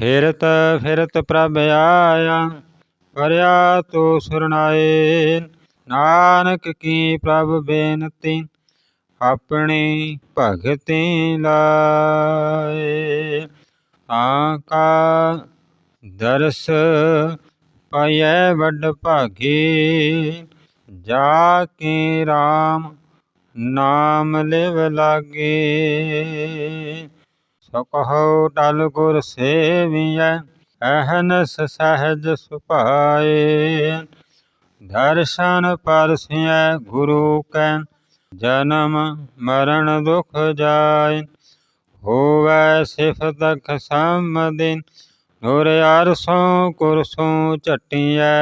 ਫਿਰਤ ਫਿਰਤ ਪ੍ਰਭ ਆਇਆ, ਕਰਿਆ ਤੋ ਸੁਰਨਾਏ। ਨਾਨਕ ਕੀ ਪ੍ਰਭ ਬੇਨਤੀ, ਆਪਣੀ ਭਗਤੀ ਲਾਏ। ਤਾਂ ਕਾ ਦਰਸ ਪਾਇਐ ਵੱਡ ਭਾਗੀ, ਜਾ ਕੇ RAM ਨਾਮ ਲਿਵ ਲਾਗੇ। ਕਹੋ ਟਲ ਗੁਰ ਸੇਵੀਐ ਅਹਨਸ ਸਹਿਜ ਸੁਪਾਏ ਦਰਸ਼ਨ ਪਰਸਿਐ ਗੁਰੂ ਕੈ, ਜਨਮ ਮਰਨ ਦੁਖ ਜਾਏ। ਹੋਵੈ ਸਿਫਤ ਖਸਮਦਿਨ ਨੂਰ ਅਰਸੋਂ ਕੁਰਸੋਂ ਝਟਿਐ।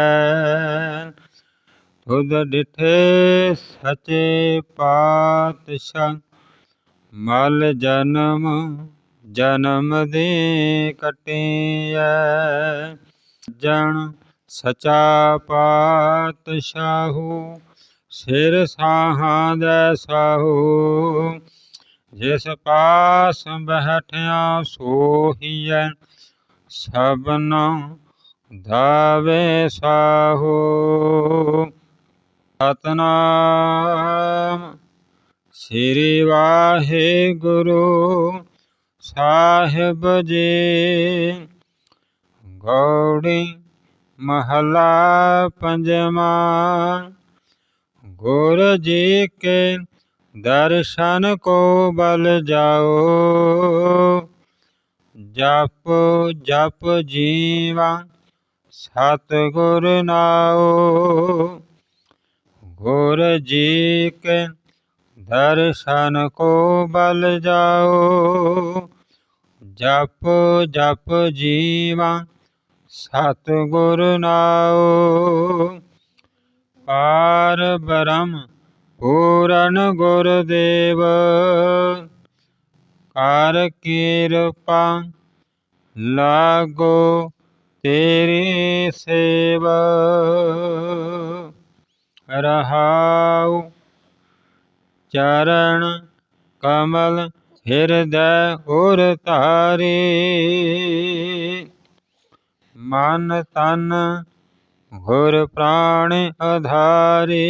ਤੁਧ ਡਿਠੇ ਸਚੇ ਪਾਤਸ਼ਾਹ, ਮਲ ਜਨਮ ਜਨਮ ਦੇ ਕਟਿਐ। ਜਨ ਸਚਾ ਪਾਤਸ਼ਾਹੂ, ਸਿਰ ਸਾਹਾਂ ਦੇ ਸਾਹੂ। ਜਿਸ ਪਾਸ ਬਹਿਠਿਆ ਸੋਹੀਐ, ਸਭਨਾ ਧਾਵੇ ਸਾਹੂ। ਸਤਨਾਮ ਸ੍ਰੀ ਵਾਹਿਗੁਰੂ। ਸਾਹਿਬ ਜੀ। ਗੌੜੀ ਮਹਲਾ ਪੰਜਵਾਂ। ਗੁਰ ਜੀ ਕੇ ਦਰਸ਼ਨ ਕੋ ਬਲ ਜਾਓ। ਜਪ ਜਪ ਜੀਵਾ ਸਤ ਗੁਰ ਨਾਉ ਗੁਰ ਜੀ ਕੇ ਦਰਸ਼ਨ ਕੋ ਬਲ ਜਾਓ। ਜਪ ਜਪ ਜੀਵਾ ਸਤ ਗੁਰ ਨਾਉ। ਪਾਰ ਬ੍ਰਹਮ ਪੂਰਨ ਗੁਰਦੇਵ, ਕਰ ਕਿਰਪਾ ਲਾਗੋ ਤੇਰੀ ਸੇਵਾ। ਰਹਾਉ ਚਰਨ ਕਮਲ ਹਿਰਦੈ ਉਰ ਧਾਰੇ। ਮਨ ਤਨ ਗੁਰ ਪ੍ਰਾਣ ਆਧਾਰੇ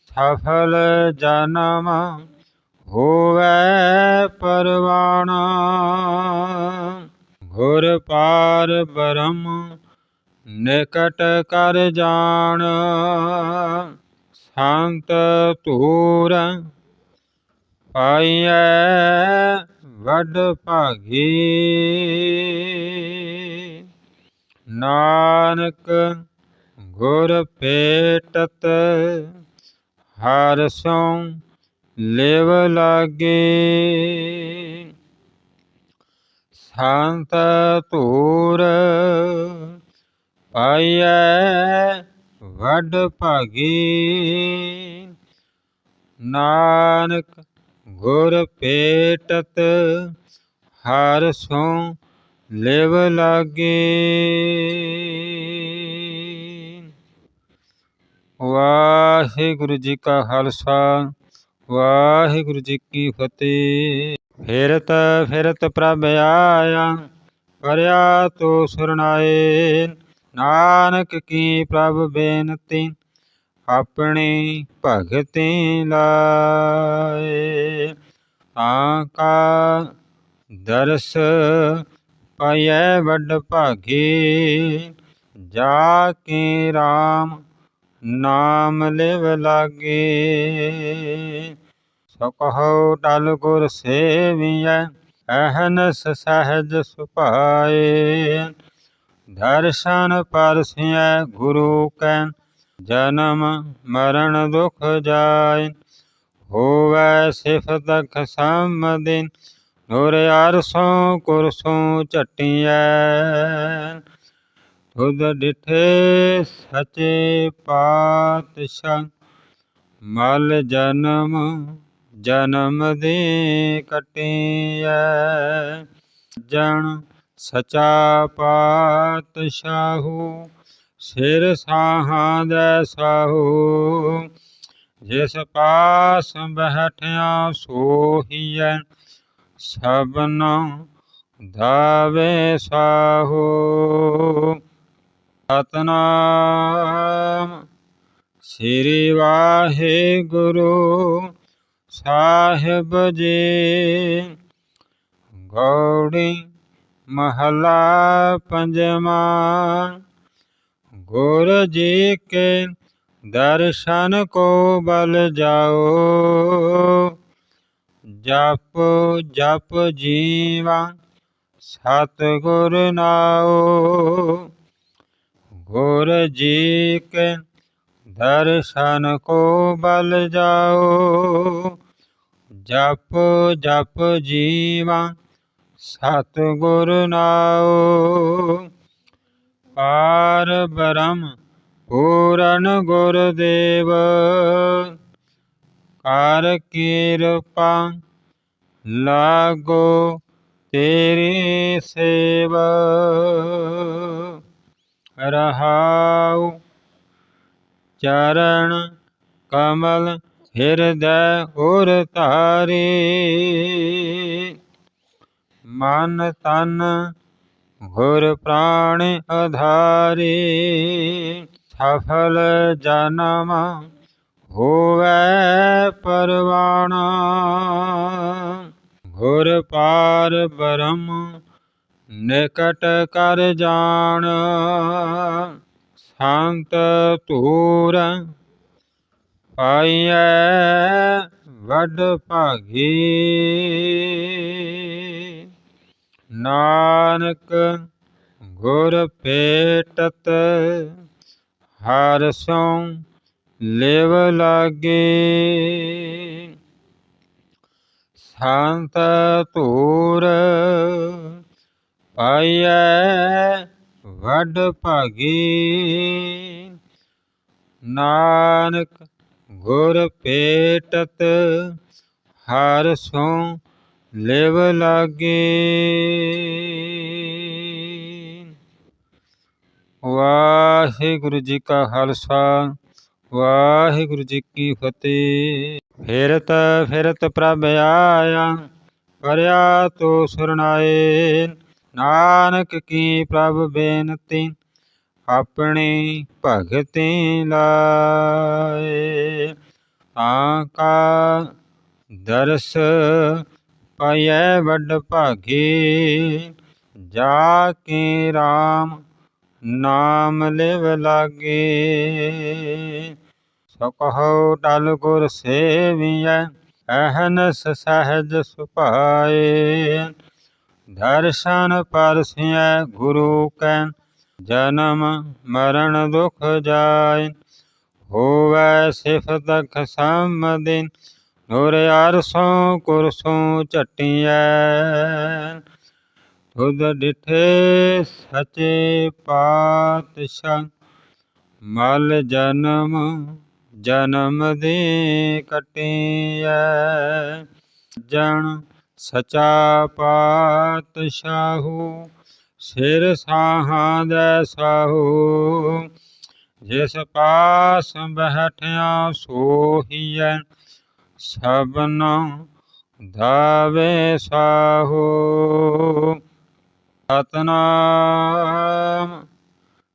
ਸਫਲ ਜਨਮ ਹੋਵੇ ਪਰਵਾਣਾ। ਗੁਰ ਪਾਰ ਬ੍ਰਹਮ ਨਿਕਟ ਕਰ ਜਾਣ। ਸੰਤ ਧੂਰ ਪਾਈਐ ਵੱਡ ਭਾਗੀ। ਨਾਨਕ ਗੁਰ ਭੇਟਤ ਹਰ ਸੋਂ ਲਿਵ ਲਾਗੇ। ਸੰਤ ਧੂਰ ਪਾਈਐ ਵੱਡ ਭਾਗੀ। ਨਾਨਕ ਗੁਰ ਭੇਟਤ ਹਰ ਸੋ ਲਿਵ ਲਾਗੇ। ਵਾਹਿਗੁਰੂ ਜੀ ਕਾ ਖਾਲਸਾ, ਵਾਹਿਗੁਰੂ ਜੀ ਕੀ ਫਤਿਹ। ਫਿਰਤ ਫਿਰਤ ਪ੍ਰਭ ਆਇਆ ਕਰਿਆ ਤੋ ਸੁਰਨਾਏ। ਨਾਨਕ ਕੀ ਪ੍ਰਭ ਬੇਨਤੀ, ਆਪਣੀ ਭਗਤੀ ਲਾਏ। ਤਾਂ ਦਰਸ ਪਾਇਐ ਵੱਡ ਭਾਗੀ, ਜਾ ਕੇ RAM ਨਾਮ ਲਿਵ ਲਾਗੇ। ਸੋ ਟਲ ਗੁਰ ਸੇਵੀਐ, ਅਹਨਸ ਸਹਿਜ ਸੁਭਾਏ। ਦਰਸ਼ਨ ਪਰਸਿਐ ਗੁਰੂ ਕੈ ਜਨਮ ਮਰਨ ਦੁਖ ਜਾਏ ਹੋਵੈ ਸਿਫਤ ਖਸਮਦਿਨ ਨੂਰ ਅਰਸੋਂ ਕੁਰਸੋਂ ਝਟਿਐ ਤੁਧ ਡਿਠੇ ਸਚੇ ਪਾਤਸ਼ਾਹ, ਮਲ ਜਨਮ ਜਨਮ ਦੇ ਕਟਿਐ ਜਨ ਸਚਾ ਪਾਤਸ਼ਾਹੂ ਸਿਰ ਸਾਹਾਂ ਦੇ ਸਾਹੂ, ਜਿਸ ਪਾਸ ਬਹਿਠਿਆ ਸੋਹੀਐ, ਸਭਨਾ ਧਾਵੇ ਸਾਹੋ। ਸਤਨਾਮ ਸ੍ਰੀ ਵਾਹਿਗੁਰੂ ਸਾਹਿਬ ਜੀ। ਗੌੜੀ ਮਹਲਾ ਪੰਜਵਾਂ ਗੁਰ ਜੀ ਕੇ ਦਰਸ਼ਨ ਕੋ ਬਲ ਜਾਓ। ਜਪ ਜਪ ਜੀਵਾ ਸਤਿਗੁਰ ਨਾਉ ਗੁਰ ਜੀ ਕੇ ਦਰਸ਼ਨ ਕੋ ਬਲ ਜਾਓ। ਜਪ ਜਪ ਜੀਵਾ ਸਤਿਗੁਰ ਨਾਉ ਪਾਰ ਬ੍ਰਹਮ ਪੂਰਨ ਗੁਰਦੇਵ। ਕਰ ਕਿਰਪਾ ਲਾਗੋ ਤੇਰੀ ਸੇਵਾ। ਰਹਾਉ ਚਰਨ ਕਮਲ ਹਿਰਦੈ ਉਰ ਧਾਰੇ। ਮਨ ਤਨ ਗੁਰ ਪ੍ਰਾਣ ਆਧਾਰੇ ਸਫਲ ਜਨਮ ਹੋਵੇ ਪਰਵਾਣਾ। ਗੁਰ ਪਾਰ ਬ੍ਰਹਮ, ਨਿਕਟ ਕਰ ਜਾਣ। ਸੰਤ ਧੂਰ ਪਾਈਐ, ਵੱਡ ਭਾਗੀ। ਨਾਨਕ ਗੁਰ ਭੇਟਤ ਹਰ ਸੋਂ ਲਿਵ ਲਾਗੇ। ਸੰਤ ਧੂਰ ਪਾਈਐ ਵੱਡ ਭਾਗੀ। ਨਾਨਕ ਗੁਰ ਭੇਟਤ ਹਰ ਸੋਂ ਲਿਵ ਲਾਗੇ। ਵਾਹਿਗੁਰੂ ਜੀ ਕਾ ਖਾਲਸਾ, ਵਾਹਿਗੁਰੂ ਜੀ ਕੀ ਫਤਿਹ। ਫਿਰਤ ਫਿਰਤ ਪ੍ਰਭ ਆਇਆ ਕਰਿਆ ਤੋ ਸਰਨਾਏ। ਨਾਨਕ ਕੀ ਪ੍ਰਭ ਬੇਨਤੀ, ਆਪਣੀ ਭਗਤੀ ਲਾਏ। ਤਾਂ ਦਰਸ ਪਾਇਐ ਵੱਡ ਭਾਗੀ, ਜਾ ਕੇ RAM ਨਾਮ ਲਿਵ ਲਾਗੇ। ਸੋ ਕਹੋ ਟਲ ਗੁਰ ਸੇਵੀਐ, ਅਹਨਸ ਸਹਜ ਸੁਭਾਏ। ਦਰਸ਼ਨ ਪਰਸਿਐ ਗੁਰੂ ਕੈ, ਜਨਮ ਮਰਨ ਦੁਖ ਜਾਏ। ਹੋਵੈ ਸਿਫਤ ਖਸਮਦਿਨ ਨੂਰ ਅਰਸੋਂ ਕੁਰਸੋਂ ਝਟੀਐ। ਤੁਧ ਡਿਠੇ ਸਚੇ ਪਾਤਸ਼ਾਹ, ਮਲ ਜਨਮ ਜਨਮ ਦੇ ਕਟਿਐ। ਜਨ ਸਚਾ ਪਾਤਸ਼ਾਹੂ, ਸਿਰ ਸਾਹਾਂ ਦੇ ਸਾਹੂ। ਜਿਸ ਪਾਸ ਬਹਿਠਿਆ ਸੋਹੀਐ ਸਭਨਾ ਧਾਵੇ ਸਾਹੂ, ਸਤਨਾਮ।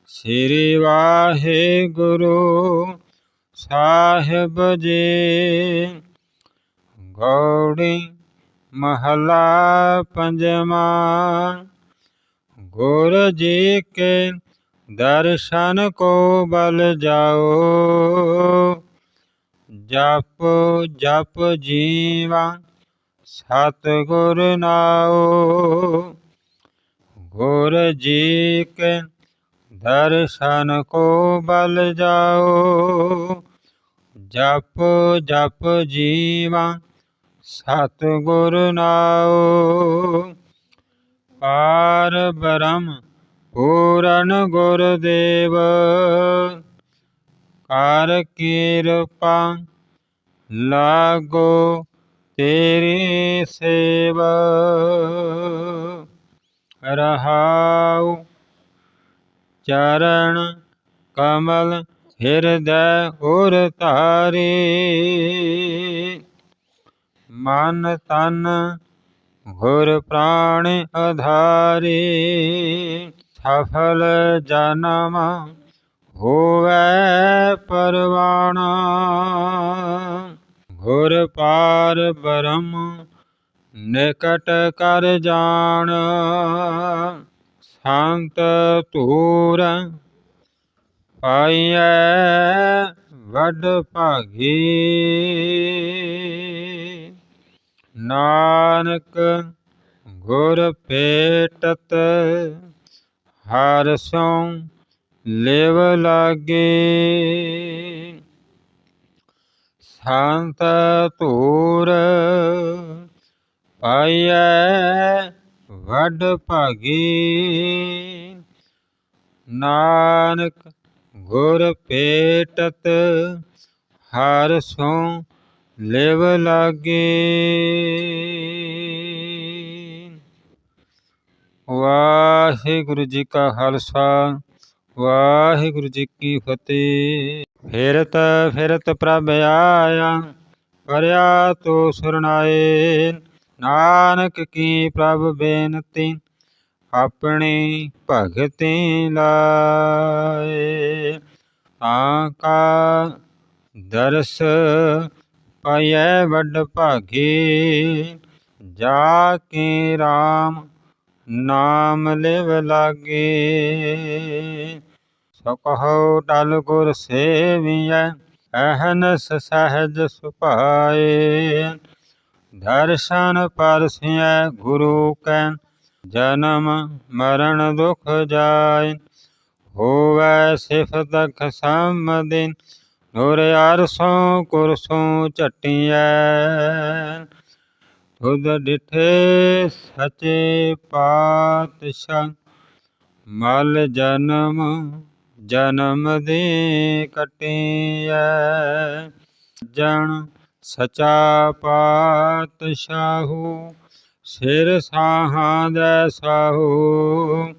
ਸ੍ਰੀ ਵਾਹਿਗੁਰੂ ਸਾਹਿਬ ਜੀ, ਗੌੜੀ ਮਹਲਾ ਪੰਜਵਾਂ। ਗੁਰ ਜੀ ਕੇ ਦਰਸ਼ਨ ਕੋ ਬਲ ਜਾਓ। ਜਪ ਜਪ ਜੀਵਾ, ਸਤਿਗੁਰ ਨਾਉ। ਗੁਰ ਜੀ ਕੇ ਦਰਸ਼ਨ ਕੋ ਬਲ ਜਾਓ ਜਪ ਜਪ ਜੀਵਾ, ਸਤਿਗੁਰ ਨਾਉ। ਪਾਰ ਬ੍ਰਹਮ ਪੂਰਨ ਗੁਰਦੇਵ। ਕਰ ਕਿਰਪਾ ਲਾਗੋ ਤੇਰੀ ਸੇਵਾ। ਰਹਾਉ ਚਰਨ ਕਮਲ ਹਿਰਦੈ ਉਰ ਧਾਰੇ। ਮਨ ਤਨ ਗੁਰ ਪ੍ਰਾਣ ਆਧਾਰੇ ਸਫਲ ਜਨਮ ਹੋਵੇ ਪਰਵਾਣਾ ਗੁਰ ਪਾਰ ਬ੍ਰਹਮ ਨਿਕਟ ਕਰ ਜਾਣ। ਸੰਤ ਧੂਰ ਪਾਈਐ ਵੱਡ ਭਾਗੀ। ਨਾਨਕ ਗੁਰ ਭੇਟਤ ਹਰ ਸੋਂ ਲਿਵ ਲਾਗੇ। ਸੰਤ ਧੂਰ ਪਾਈਐ ਵੱਡ ਭਾਗੀ। ਨਾਨਕ ਗੁਰ ਭੇਟਤ ਹਰ ਸੋ ਲੇਵ ਲਾਗੇ। ਵਾਹਿਗੁਰੂ ਜੀ ਕਾ ਖਾਲਸਾ। ਵਾਹਿਗੁਰੂ ਜੀ ਕੀ ਫਤਿਹ। ਫਿਰਤ ਫਿਰਤ ਪ੍ਰਭ ਆਇਆ ਕਰਿਆ ਤੋ ਸੁਰਨਾਏ। ਨਾਨਕ ਕੀ ਪ੍ਰਭ ਬੇਨਤੀ, ਆਪਣੀ ਭਗਤੀ ਲਾਏ। ਤਾਂ ਦਰਸ ਪਾਇਐ ਵੱਡ ਭਾਗੀ, ਜਾ ਕੇ RAM ਨਾਮ ਲਿਵ ਲਾਗੇ। ਕਹੋ ਡਲ ਗੁਰ ਸੇਵੀਐ ਅਹਨਸ ਸਹਿਜ ਸੁਭਾਏ। ਦਰਸ਼ਨ ਪਰਸਿਐ ਗੁਰੂ ਕੈ ਜਨਮ ਮਰਨ ਦੁਖ ਜਾਏ ਹੋਵੈ ਸਿਫਤ ਖਸਮਦਿਨ ਨੂਰ ਅਰਸੋਂ ਕੁਰਸੋਂ ਝਟੀਐ। ਤੁਧ ਡਿਠੇ ਸਚੇ ਪਾਤਸ਼ਾਹ, ਮਲ ਜਨਮ ਜਨਮ ਦੇ ਕਟਿਐ। ਜਨ ਸਚਾ ਪਾਤਸ਼ਾਹੂ, ਸਿਰ ਸਾਹਾਂ ਦੇ ਸਾਹੂ।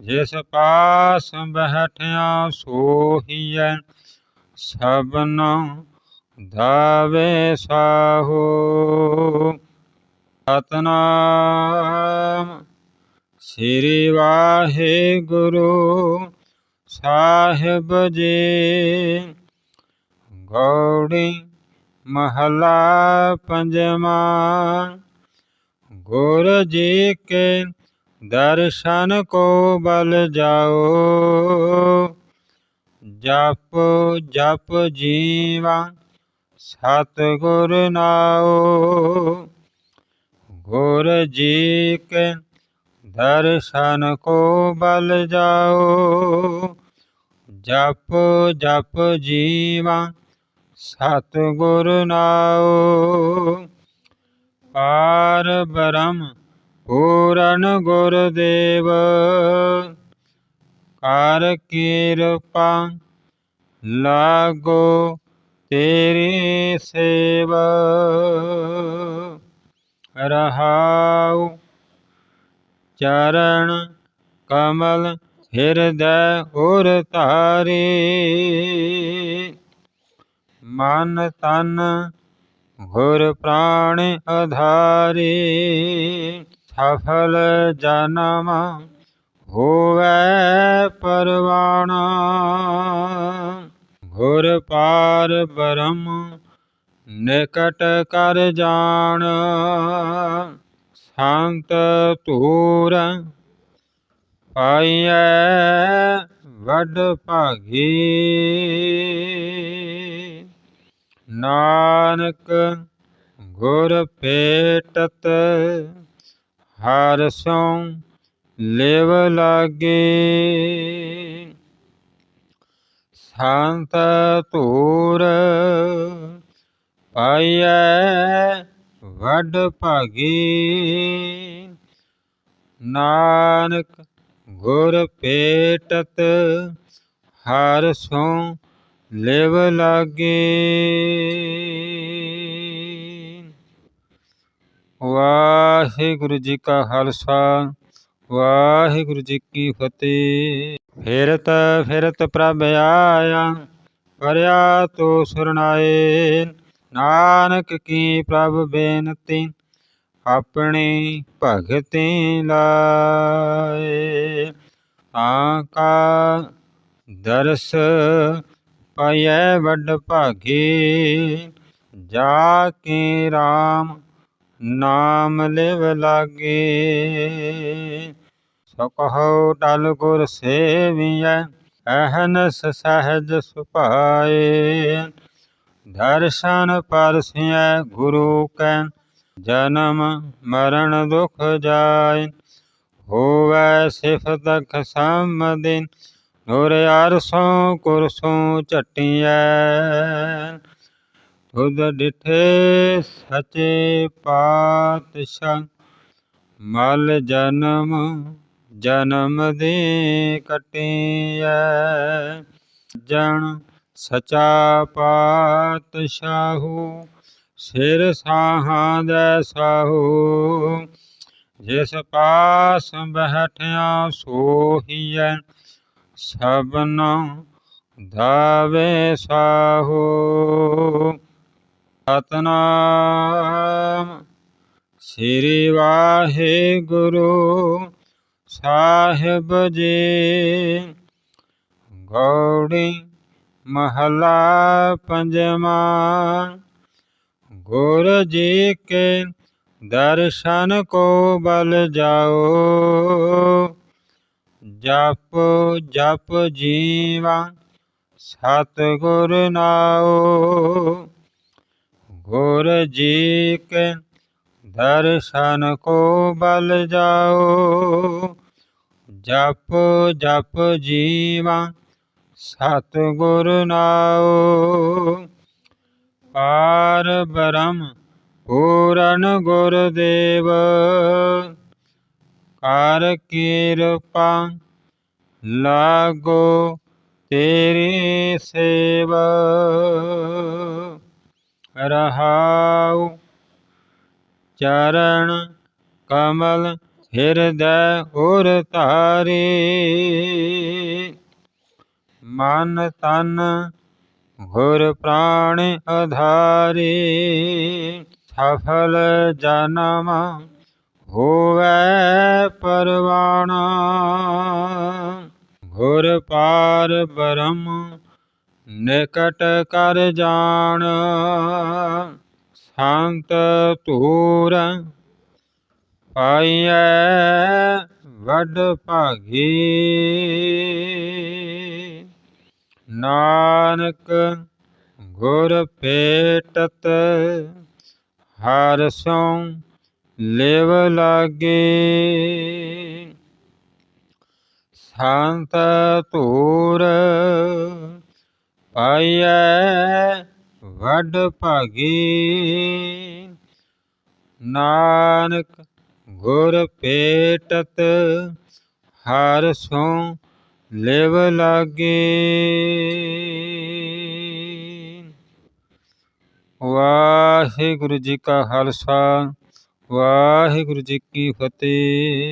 ਜਿਸ ਪਾਸ ਬਹਿਠਿਆ ਸੋਹੀਐ, ਸਭਨਾ ਧਾਵੇ ਸਾਹੂ। ਸਤਨਾਮ ਸ੍ਰੀ ਵਾਹਿਗੁਰੂ। ਸਾਹਿਬ ਜੀ। ਗੌੜੀ ਮਹਲਾ ਪੰਜਵਾਂ। ਗੁਰ ਜੀ ਕੇ ਦਰਸ਼ਨ ਕੋ ਬਲ ਜਾਓ। ਜਪ ਜਪ ਜੀਵਾ ਸਤਿਗੁਰ ਨਾਉ ਗੁਰ ਜੀ ਕੇ ਦਰਸ਼ਨ ਕੋ ਬਲ ਜਾਓ। ਜਪ ਜਪ ਜੀਵਾ, ਸਤਿਗੁਰ ਨਾਉ। ਪਾਰ ਬ੍ਰਹਮ ਪੂਰਨ ਗੁਰਦੇਵ, ਕਰ ਕਿਰਪਾ ਲਾਗੋ ਤੇਰੀ ਸੇਵਾ। ਰਹਾਉ ਚਰਨ ਕਮਲ ਹਿਰਦੈ ਉਰ ਧਾਰੇ। ਮਨ ਤਨ ਗੁਰ ਪ੍ਰਾਣ ਆਧਾਰੇ ਸਫਲ ਜਨਮ ਹੋਵੇ ਪਰਵਾਣਾ। ਗੁਰ ਪਾਰ ਬਰਮ ਨਿਕਟ ਕਰ ਜਾਣ। ਸੰਤ ਤੂਰ ਪਾਈਐ ਵੱਡ ਭਾਗੀ। ਨਾਨਕ ਗੁਰ ਭੇਟਤ ਹਰ ਸੋਂ ਲਿਵ ਲਾਗੇ। ਸੰਤ ਧੂਰ ਪਾਈਐ ਵੱਡ ਭਾਗੀ। ਨਾਨਕ ਗੁਰ ਭੇਟਤ ਹਰ ਸੋਂ ਲਿਵ ਲਾਗੇ। ਵਾਹਿਗੁਰੂ ਜੀ ਕਾ ਖਾਲਸਾ, ਵਾਹਿਗੁਰੂ ਜੀ ਕੀ ਫਤਿਹ। ਫਿਰਤ ਫਿਰਤ ਪ੍ਰਭ ਆਇਆ ਕਰਿਆ ਤੋ ਸੁਰਨਾਏ। ਨਾਨਕ ਕੀ ਪ੍ਰਭ ਬੇਨਤੀ, ਆਪਣੀ ਭਗਤੀ ਲਾਏ। ਤਾਂ ਦਰਸ ਪਾਇਐ ਵੱਡ ਭਾਗੀ, ਜਾ ਕੇ RAM ਨਾਮ ਲਿਵ ਲਾਗੇ। ਸੋ ਕਹੋ ਟਲ ਗੁਰ ਸੇਵੀਐ, ਅਹਨਸ ਸਹਿਜ ਸੁਭਾਏ। ਦਰਸ਼ਨ ਪਰਸਿਐ ਗੁਰੂ ਕੈ ਜਨਮ ਮਰਨ ਦੁਖ ਜਾਏ ਹੋਵੈ ਸਿਫਤ ਖਸਮਦਿਨ ਨੂਰ ਅਰਸੋਂ ਕੁਰਸੋਂ ਝਟਿਐ ਤੁਧ ਡਿਠੇ ਸਚੇ ਪਾਤਸ਼ਾਹ, ਮਲ ਜਨਮ ਜਨਮ ਦੇ ਕਟਿਐ ਜਨ ਸਚਾ ਪਾਤਸ਼ਾਹੂ ਸਿਰ ਸਾਹਾਂ ਦੇ ਸਾਹੂ, ਜਿਸ ਪਾਸ ਬਹਿਠਿਆ ਸੋਹੀਐ, ਸਭਨਾ ਧਾਵੇ ਸਾਹੂ। ਸਤਨਾਮ ਸ੍ਰੀ ਵਾਹਿਗੁਰੂ ਸਾਹਿਬ ਜੀ। ਗੌੜੀ ਮਹਲਾ ਪੰਜਵਾਂ ਗੁਰ ਜੀ ਕੇ ਦਰਸ਼ਨ ਕੋ ਬਲ ਜਾਓ। ਜਪ ਜਪ ਜੀਵਾ ਸਤਿਗੁਰ ਨਾਉ ਗੁਰ ਜੀ ਕੇ ਦਰਸ਼ਨ ਕੋ ਬਲ ਜਾਓ। ਜਪ ਜਪ ਜੀਵਾ ਸਤਿਗੁਰ ਨਾਉ ਪਾਰ ਬ੍ਰਹਮ ਪੂਰਨ ਗੁਰਦੇਵ। ਕਰ ਕਿਰਪਾ ਲਾਗੋ ਤੇਰੀ ਸੇਵਾ। ਰਹਾਉ ਚਰਨ ਕਮਲ ਹਿਰਦੈ ਉਰ ਧਾਰੇ। ਮਨ ਤਨ ਗੁਰ ਪ੍ਰਾਣ ਆਧਾਰੇ ਸਫਲ ਜਨਮ ਹੋਵੇ ਪਰਵਾਣਾ। ਗੁਰ ਪਾਰ ਬ੍ਰਹਮ, ਨਿਕਟ ਕਰ ਜਾਣ। ਸੰਤ ਧੂਰ ਪਾਈਐ ਵੱਡ ਭਾਗੀ। ਨਾਨਕ ਗੁਰ ਭੇਟਤ ਹਰ ਸੋਂ ਲਿਵ ਲਾਗੇ। ਸੰਤ ਧੂਰ ਪਾਈਐ ਵੱਡ ਭਾਗੀ। ਨਾਨਕ ਗੁਰ ਭੇਟਤ ਹਰ ਸੋਂ ਲਿਵ ਲਾਗੇ। ਵਾਹਿਗੁਰੂ ਜੀ ਕਾ ਖਾਲਸਾ ਵਾਹਿਗੁਰੂ ਜੀ ਕੀ ਫਤਿਹ।